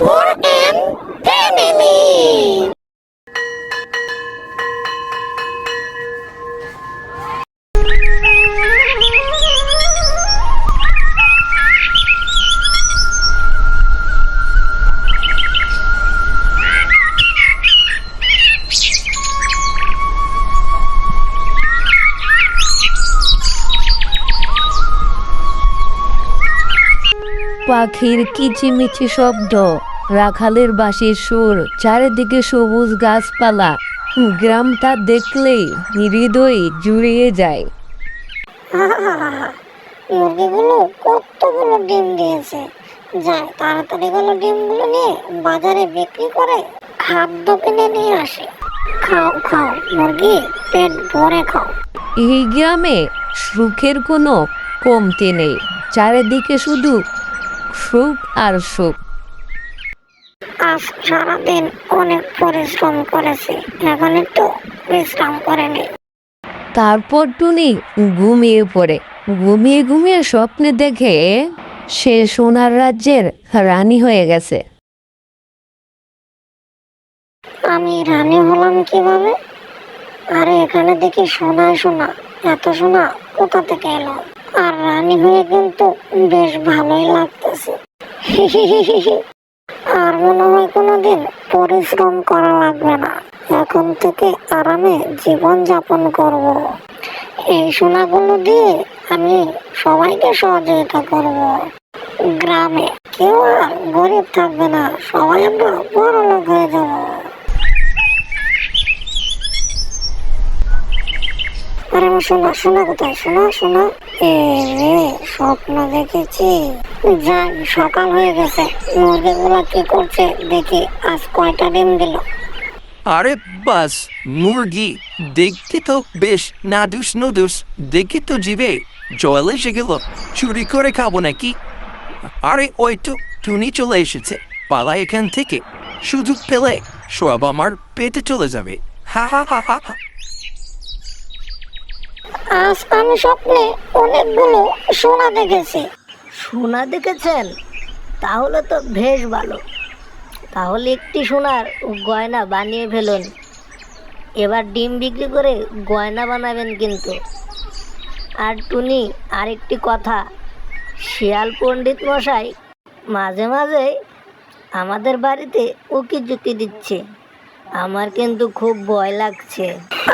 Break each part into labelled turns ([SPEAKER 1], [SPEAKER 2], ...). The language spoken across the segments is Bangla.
[SPEAKER 1] por
[SPEAKER 2] পাখির কিচিমিচি শব্দ। রাখালের বাঁশির সুর চারিদিকে সবুজ গাছপালা। গ্রামটা দেখলেই হৃদয় জুড়িয়ে যায়।
[SPEAKER 1] মুরগিগুলো কতগুলো ডিম দিয়েছে? যায় তাড়াতাড়ি গুলো ডিমগুলো নিয়ে বাজারে বিক্রি করে খাদ্য কিনে নিয়ে আসে। খাও খাও মুরগি পেট ভরে খাও।
[SPEAKER 2] এই গ্রামে সুখের কোনো কমতি নেই। চারিদিকে শুধু সুখ আর সুখ।
[SPEAKER 1] আজ সারাদিন অনেক পরিশ্রম করেছে এখন একটু বিশ্রাম করে নি
[SPEAKER 2] তারপর টুনি ঘুমিয়ে পড়ে। ঘুমিয়ে ঘুমিয়ে স্বপ্নে দেখে সে সোনার রাজ্যের রানী হয়ে গেছে।
[SPEAKER 1] আমি রানী হলাম কীভাবে? আরে এখানে দেখি সোনা সোনা এত সোনা কোথা থেকে এলো? আর রানী হয়ে কিন্তু বেশ ভালোই লাগতেছে। আর মনে হয় কোনোদিন পরিশ্রম করা লাগবে না। এখন থেকে আরামে জীবন যাপন করব। এই সোনাগুলো দিয়ে আমি সবাইকে সহযোগিতা করব। গ্রামে কেউ আর গরিব থাকবে না, সবাই আমরা বড় লোক হয়ে যাব। আরে শোনা শোনা কোথায়? শোনা শোনা। এ স্বপ্ন দেখেছি। সকাল হয়ে গেছে মুরগিগুলা কি করছে দেখি আজ কয়টা ডিম দিল।
[SPEAKER 3] আরে বাস মুরগি দেখতে তো বেশ নাদুস নুদুস দেখে তো জিবে জল এসে গেল। চুরি করে খাব নাকি? আরে ওই তো টুনি চলে এসেছে। পালা এখান থেকে। শুধু পেলে সব আমার পেটে চলে যাবে। হা হা হা হা হা।
[SPEAKER 1] আজ আমি স্বপ্নে অনেকগুলো সোনা দেখেছি।
[SPEAKER 4] সোনা দেখেছেন? তাহলে তো বেশ ভালো। তাহলে একটি সোনার গয়না বানিয়ে ফেলুন। এবার ডিম বিক্রি করে গয়না বানাবেন কিন্তু। আর টুনি, আরেকটি কথা। শিয়াল পণ্ডিত মশাই, মাঝে মাঝে আমাদের বাড়িতে উকি ঝুঁকি দিচ্ছে। আমার কিন্তু খুব ভয় লাগছে।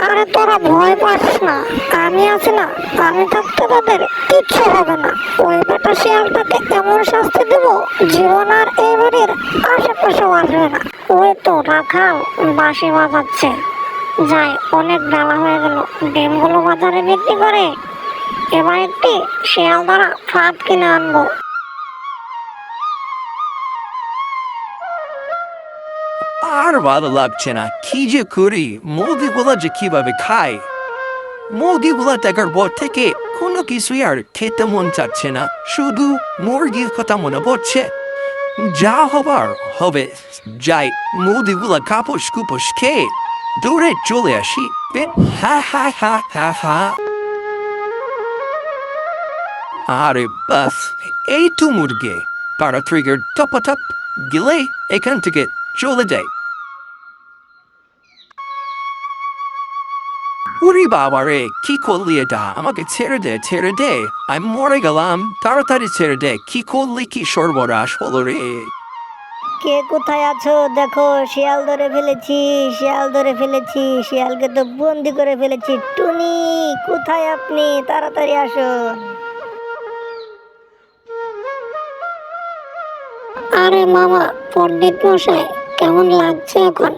[SPEAKER 1] আরে তোরা ভয় পাস না। আমি আছি না। আমি থাকতে তাদের কিচ্ছু হবে না। ওই বেটা শিয়ালটাকে এমন শাস্তি দেব, জীবন আর এই বাড়ির আশেপাশেও আসবে না। ওই তো রাখাল, বাঁশি বাজাচ্ছে। যাই, অনেক বেলা হয়ে গেল। ডিমগুলো বাজারে বিক্রি করে। এবার একটি শিয়াল দ্বারা ফাঁদ কিনে আনব।
[SPEAKER 3] আর ভালো লাগছে না। কি যে করি মুরগিগুলো যে কীভাবে খাই? মুরগিগুলো দেখার পর থেকে কোনো কিছুই আর খেতে মন চাচ্ছে না। শুধু মুরগির কথা মনে পড়ছে। যা হবার হবে, যাই। মুরগিগুলো কাপড় কুপস খেয়ে দৌড়ে চলে আসি। আরে বাস, এই তো মুরগি। তাড়াতাড়ি টপাটপ গেলে এখান থেকে চলে যাই। উরি বাবা রে কি করলি এটা আমাকে ছেড়ে দে ছেড়ে দে আমি মরে গেলাম তাড়াতাড়ি ছেড়ে দে কি করলি কি সর্বনাশ হলো রে
[SPEAKER 4] কে কোথায় আছো? দেখো শিয়াল ধরে ফেলেছি শিয়াল ধরে ফেলেছি শিয়ালকে তো বন্দি করে ফেলেছি। টুনি কোথায় আপনি? তাড়াতাড়ি আসুন।
[SPEAKER 1] আরে মামা পণ্ডিত মশাই কেমন লাগছে এখন?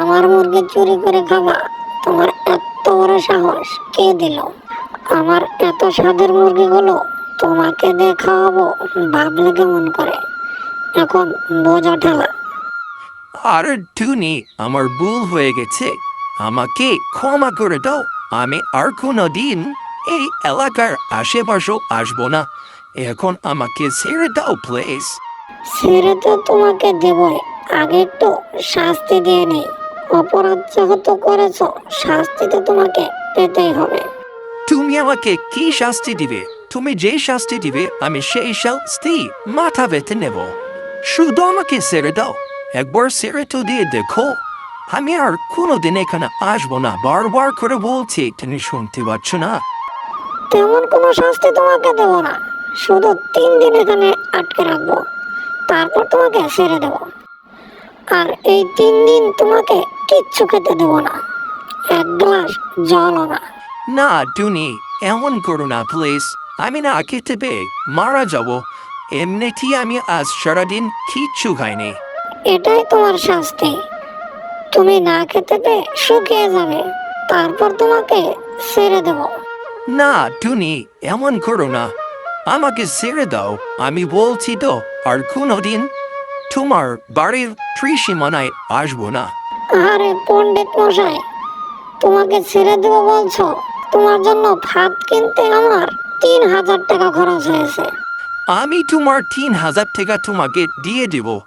[SPEAKER 1] আমার মুরগি চুরি করে খাবা তোমার এত বড় সাহস কে দিল? আমার এত স্বাদের মুরগিগুলো তোমাকে দিয়ে খাওয়াবো? ভাবলে কেমন করে? এখন বোঝা ঠেলা।
[SPEAKER 3] আরে টুনি আমার ভুল হয়ে গেছে। আমাকে ক্ষমা করে দাও। আমি আর কোনো দিন এই এলাকার আশেপাশেও আসব না। এখন আমাকে ছেড়ে দাও প্লিজ
[SPEAKER 1] ছেড়ে তো তোমাকে দেবই। আগে একটু শাস্তি দিয়ে নেই। অপরাধ যেহেতু করেছ শাস্তি তো তোমাকে পেতেই হবে।
[SPEAKER 3] তুমি আমাকে কি শাস্তি দিবে? তুমি যে শাস্তি দিবে আমি সেই শাস্তি মাথা বেঁধে নেব। শুধু আমাকে ছেড়ে দাও। একবার ছেড়ে তো দিয়ে দেখো। আমি আর কোনোদিন এখানে আসব না। বারবার করে বলছি তুমি শুনতে পাচ্ছ না?
[SPEAKER 1] তেমন কোনো শাস্তি তোমাকে দেবো না। শুধু তিন দিন এখানে আটকে রাখব। তারপর তোমাকে ছেড়ে দেবো। আর এই তিন দিন তোমাকে কিচ্ছু খেতে দেবো না। এক গ্লাস না।
[SPEAKER 3] না টুনি এমন করো না প্লিজ। আমি না খেতে পেয়ে মারা যাব। এমনিতেই আমি আজ সারাদিন কিচ্ছু খাইনি।
[SPEAKER 1] এটাই তোমার শাস্তি। তুমি না খেতে পেয়ে শুকিয়ে যাবে। তারপর তোমাকে ছেড়ে দেব।
[SPEAKER 3] না টুনি এমন করো না। আমাকে ছেড়ে দাও আমি বলছি তো আর কোনোদিন তোমার বাড়ির ত্রিসীমানায় আসব না।
[SPEAKER 1] আরে পণ্ডিত মশাই তোমাকে ছেড়ে দেবো বলছো? তোমার জন্য ভাত কিনতে আমার তিন হাজার টাকা খরচ হয়েছে।
[SPEAKER 3] আমি তোমার তিন হাজার টাকা তোমাকে দিয়ে দেব।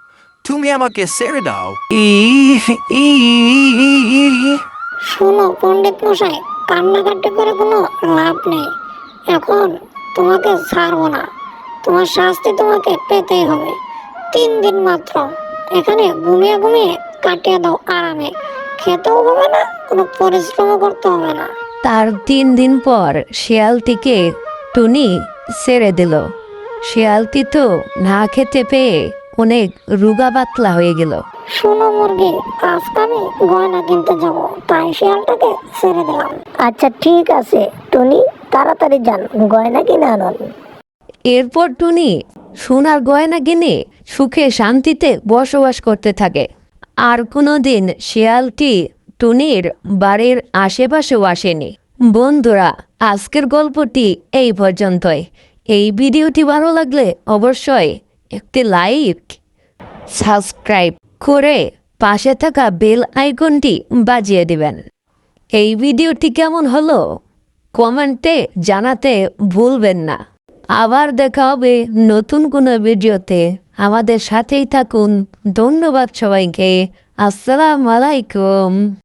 [SPEAKER 3] তুমি আমাকে ছেড়ে দাও।
[SPEAKER 1] শোনো পণ্ডিত মশাই কান্নাকাটি করে কোনো লাভ নেই। এখন তোমাকে ছাড়বো না। তোমার শাস্তি তোমাকে পেতেই হবে। তিন দিন মাত্র। এখানে ঘুমিয়ে ঘুমিয়ে কাটিয়ে দাও আরামে। খেতেও হবে না কোনো পরিশ্রমও করতে হবে না।
[SPEAKER 2] তার তিন দিন পর শিয়ালটিকে টুনি ছেড়ে দিল। শিয়ালটি তো না খেতে পেয়ে অনেক রুগা পাতলা হয়ে গেল।
[SPEAKER 1] শোনো মুরগি আজকে আমি গয়না কিনতে যাব তাই শিয়ালটাকে ছেড়ে দিলাম। আচ্ছা ঠিক আছে টুনি তাড়াতাড়ি যান গয়না কিনে আনুন।
[SPEAKER 2] এরপর টুনি সোনার গয়না কিনে সুখে শান্তিতে বসবাস করতে থাকে। আর কোনোদিন শিয়ালটি টুনির বাড়ির আশেপাশেও আসেনি। বন্ধুরা, আজকের গল্পটি এই পর্যন্তই। এই ভিডিওটি ভালো লাগলে অবশ্যই একটি লাইক, সাবস্ক্রাইব করে পাশে থাকা বেল আইকনটি বাজিয়ে দিবেন। এই ভিডিওটি কেমন হলো কমেন্টে জানাতে ভুলবেন না। আবার দেখা হবে নতুন কোনো ভিডিওতে। আমাদের সাথেই থাকুন। ধন্যবাদ সবাইকে। আসসালাম আলাইকুম।